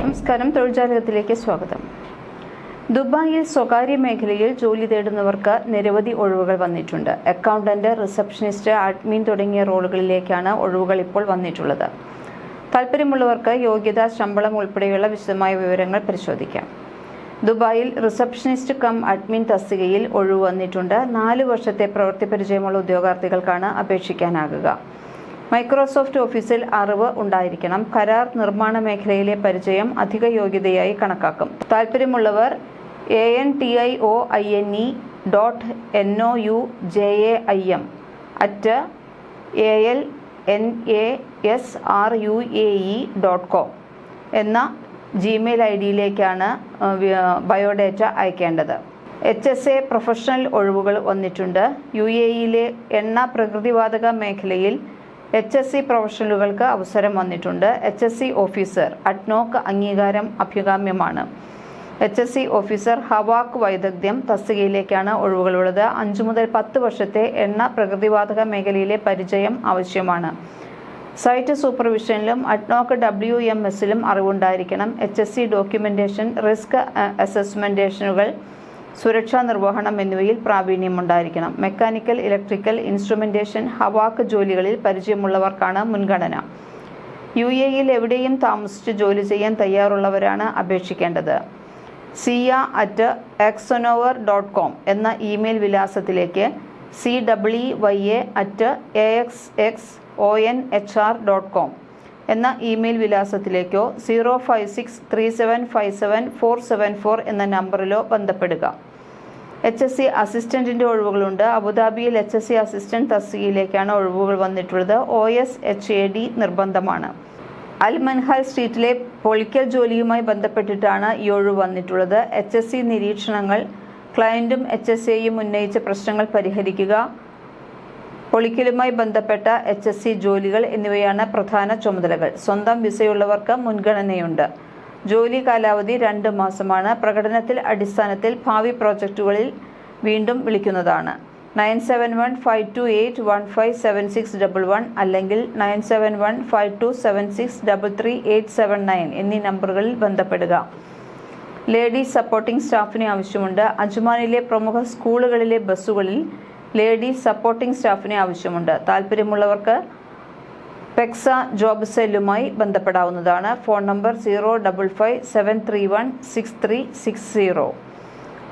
നമസ്കാരം. തൊഴിൽജാലകത്തിലേക്ക് സ്വാഗതം. ദുബായിൽ സ്വകാര്യ മേഖലയിൽ ജോലി തേടുന്നവർക്ക് നിരവധി ഒഴിവുകൾ വന്നിട്ടുണ്ട്. അക്കൗണ്ടന്റ് റിസപ്ഷനിസ്റ്റ് അഡ്മിൻ തുടങ്ങിയ റോളുകളിലേക്കാണ് ഒഴിവുകൾ ഇപ്പോൾ വന്നിട്ടുള്ളത്. താല്പര്യമുള്ളവർക്ക് യോഗ്യത ശമ്പളം ഉൾപ്പെടെയുള്ള വിശദമായ വിവരങ്ങൾ പരിശോധിക്കാം. ദുബായിൽ റിസപ്ഷനിസ്റ്റ് കം അഡ്മിൻ തസ്തികയിൽ ഒഴിവ് വന്നിട്ടുണ്ട്. നാല് വർഷത്തെ പ്രവൃത്തി പരിചയമുള്ള ഉദ്യോഗാർത്ഥികൾക്കാണ് അപേക്ഷിക്കാനാകുക. മൈക്രോസോഫ്റ്റ് ഓഫീസിൽ അറിവ് ഉണ്ടായിരിക്കണം. കരാർ നിർമ്മാണ മേഖലയിലെ പരിചയം അധിക യോഗ്യതയായി കണക്കാക്കും. താല്പര്യമുള്ളവർ A N T I O I N E dot N O U J A I M at A L N A S R U A E dot com എന്ന ജിമെയിൽ ഐ ഡിയിലേക്കാണ് ബയോഡേറ്റ അയക്കേണ്ടത്. H S A professional ഒഴിവുകൾ വന്നിട്ടുണ്ട്. U A ഇയിലെ എണ്ണ പ്രകൃതിവാതക മേഖലയിൽ H S C പ്രൊഫഷണലുകൾക്ക് അവസരം വന്നിട്ടുണ്ട്. H S C officer ADNOC അംഗീകാരം അഭികാമ്യമാണ്. H S C officer HVAC വൈദഗ്ധ്യം തസ്തികയിലേക്കാണ് ഒഴിവുകളുള്ളത്. അഞ്ചു മുതൽ പത്ത് വർഷത്തെ എണ്ണ പ്രകൃതിവാതക മേഖലയിലെ പരിചയം ആവശ്യമാണ്. സൈറ്റ് സൂപ്പർവിഷനിലും അഡ്നോക്ക് ഡബ്ല്യു എം എസിലും അറിവുണ്ടായിരിക്കണം. H S C documentation risk അസസ്മെന്റേഷനുകൾ സുരക്ഷാ നിർവഹണം എന്നിവയിൽ പ്രാവീണ്യമുണ്ടായിരിക്കണം മെക്കാനിക്കൽ ഇലക്ട്രിക്കൽ ഇൻസ്ട്രുമെന്റേഷൻ ഹവാക്ക് ജോലികളിൽ പരിചയമുള്ളവർക്കാണ് മുൻഗണന. യു എയിൽ എവിടെയും താമസിച്ച് ജോലി ചെയ്യാൻ തയ്യാറുള്ളവരാണ് അപേക്ഷിക്കേണ്ടത്. Zia at Exonover dot com എന്ന email വിലാസത്തിലേക്ക് C W Y A at A X X O N H R dot com എന്ന email വിലാസത്തിലേക്കോ zero five six three seven five seven four seven four എന്ന നമ്പറിലോ ബന്ധപ്പെടുക. H S C അസിസ്റ്റന്റിന്റെ ഒഴിവുകളുണ്ട്. അബുദാബിയിൽ H S C assistant തസ്തികയിലേക്കാണ് ഒഴിവുകൾ വന്നിട്ടുള്ളത്. O S H A D നിർബന്ധമാണ്. അൽ മൻഹാൽ സ്ട്രീറ്റിലെ പൊളിക്കൽ ജോലിയുമായി ബന്ധപ്പെട്ടിട്ടാണ് ഈ ഒഴിവ് വന്നിട്ടുള്ളത്. എച്ച് എസ് സി നിരീക്ഷണങ്ങൾ ക്ലയന്റും എച്ച് എസ് എയും ഉന്നയിച്ച പ്രശ്നങ്ങൾ പരിഹരിക്കുക പൊളിക്കലുമായി ബന്ധപ്പെട്ട എച്ച് എസ് സി ജോലികൾ എന്നിവയാണ് പ്രധാന ചുമതലകൾ. സ്വന്തം വിസയുള്ളവർക്ക് മുൻഗണനയുണ്ട്. ജോലി കാലാവധി രണ്ട് മാസമാണ്. പ്രകടനത്തിൽ അടിസ്ഥാനത്തിൽ ഭാവി പ്രോജക്റ്റുകളിൽ വീണ്ടും വിളിക്കുന്നതാണ്. Nine seven one five two eight one five seven six double one അല്ലെങ്കിൽ nine seven one five two seven six double three eight seven nine എന്നീ നമ്പറുകളിൽ ബന്ധപ്പെടുക. ലേഡീസ് സപ്പോർട്ടിംഗ് സ്റ്റാഫിനെ ആവശ്യമുണ്ട്. അജ്മാനിലെ പ്രമുഖ സ്കൂളുകളിലെ ബസ്സുകളിൽ ലേഡീസ് സപ്പോർട്ടിംഗ് സ്റ്റാഫിനെ ആവശ്യമുണ്ട്. താല്പര്യമുള്ളവർക്ക് പെക്സ ജോബ് സെല്ലുമായി ബന്ധപ്പെടാവുന്നതാണ്. Phone number zero double five seven three one six three six zero.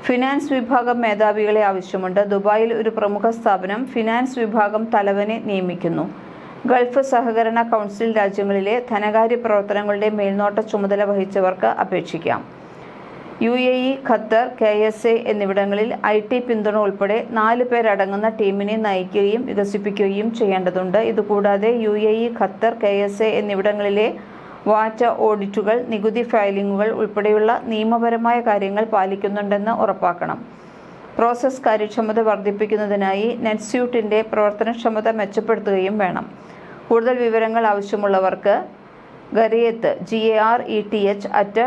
Finance വിഭാഗം മേധാവികളെ ആവശ്യമുണ്ട്. ദുബായിൽ ഒരു പ്രമുഖ സ്ഥാപനം ഫിനാൻസ് വിഭാഗം തലവനെ നിയമിക്കുന്നു. ഗൾഫ് സഹകരണ കൗൺസിൽ രാജ്യങ്ങളിലെ ധനകാര്യ പ്രവർത്തനങ്ങളുടെ മേൽനോട്ട ചുമതല വഹിച്ചവർക്ക് അപേക്ഷിക്കാം. U A E Qatar K S A എന്നിവിടങ്ങളിൽ ഐ ടി പിന്തുണ ഉൾപ്പെടെ നാല് പേരടങ്ങുന്ന ടീമിനെ നയിക്കുകയും വികസിപ്പിക്കുകയും ചെയ്യേണ്ടതുണ്ട്. ഇതുകൂടാതെ U A E Qatar K S A എന്നിവിടങ്ങളിലെ വാറ്റ ഓഡിറ്റുകൾ നികുതി ഫയലിംഗുകൾ ഉൾപ്പെടെയുള്ള നിയമപരമായ കാര്യങ്ങൾ പാലിക്കുന്നുണ്ടെന്ന് ഉറപ്പാക്കണം. പ്രോസസ് കാര്യക്ഷമത വർദ്ധിപ്പിക്കുന്നതിനായി നെറ്റ്സ്യൂട്ടിന്റെ പ്രവർത്തനക്ഷമത മെച്ചപ്പെടുത്തുകയും വേണം. കൂടുതൽ വിവരങ്ങൾ ആവശ്യമുള്ളവർക്ക് Gareth G A R E T H at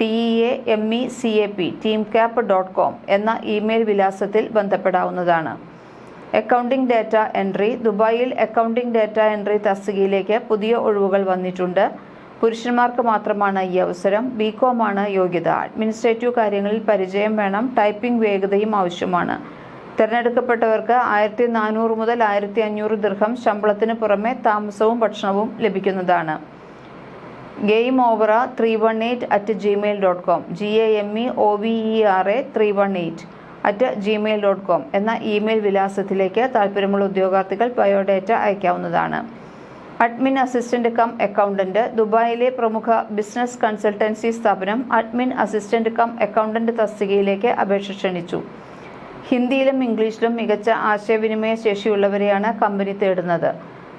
T A M E C A P team cap dot com എന്ന ഇമെയിൽ വിലാസത്തിൽ ബന്ധപ്പെടാവുന്നതാണ്. അക്കൗണ്ടിംഗ് ഡാറ്റ എൻട്രി ദുബായിൽ അക്കൗണ്ടിംഗ് ഡാറ്റ എൻട്രി തസ്തികയിലേക്ക് പുതിയ ഒഴിവുകൾ വന്നിട്ടുണ്ട്. പുരുഷന്മാർക്ക് മാത്രമാണ് ഈ അവസരം ബി ആണ് യോഗ്യത. അഡ്മിനിസ്ട്രേറ്റീവ് കാര്യങ്ങളിൽ പരിചയം വേണം ടൈപ്പിംഗ് വേഗതയും ആവശ്യമാണ്. തിരഞ്ഞെടുക്കപ്പെട്ടവർക്ക് ആയിരത്തി നാനൂറ് മുതൽ ആയിരത്തി അഞ്ഞൂറ് ദീർഘം ശമ്പളത്തിന് പുറമെ താമസവും ഭക്ഷണവും ലഭിക്കുന്നതാണ്. Game overa three one eight at Gmail dot com G A M E O V E R A three one eight at Gmail dot com എന്ന ഇമെയിൽ വിലാസത്തിലേക്ക് താല്പര്യമുള്ള ഉദ്യോഗാർത്ഥികൾ ബയോഡേറ്റ അയക്കാവുന്നതാണ്. അഡ്മിൻ അസിസ്റ്റന്റ് കം അക്കൗണ്ടന്റ് ദുബായിലെ പ്രമുഖ business consultancy സ്ഥാപനം admin assistant cum accountant തസ്തികയിലേക്ക് അപേക്ഷ ക്ഷണിച്ചു. ഹിന്ദിയിലും ഇംഗ്ലീഷിലും മികച്ച ആശയവിനിമയ ശേഷിയുള്ളവരെയാണ് കമ്പനി തേടുന്നത്.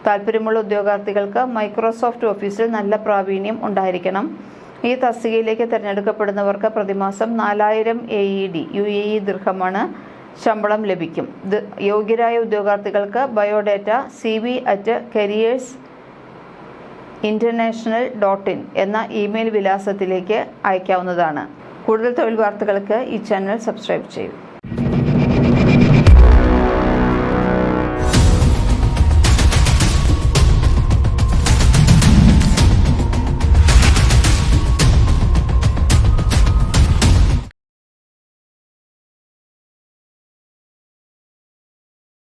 താല്പര്യമുള്ള ഉദ്യോഗാർത്ഥികൾക്ക് മൈക്രോസോഫ്റ്റ് ഓഫീസിൽ നല്ല പ്രാവീണ്യം ഉണ്ടായിരിക്കണം. ഈ തസ്തികയിലേക്ക് തിരഞ്ഞെടുക്കപ്പെടുന്നവർക്ക് പ്രതിമാസം നാലായിരം A E D U A E ദീർഘമാണ് ശമ്പളം ലഭിക്കും. യോഗ്യരായ ഉദ്യോഗാർത്ഥികൾക്ക് biodata C V at careers international dot in എന്ന ഇമെയിൽ വിലാസത്തിലേക്ക് അയക്കാവുന്നതാണ്. കൂടുതൽ തൊഴിൽ വാർത്തകൾക്ക് ഈ ചാനൽ സബ്സ്ക്രൈബ് ചെയ്യൂ.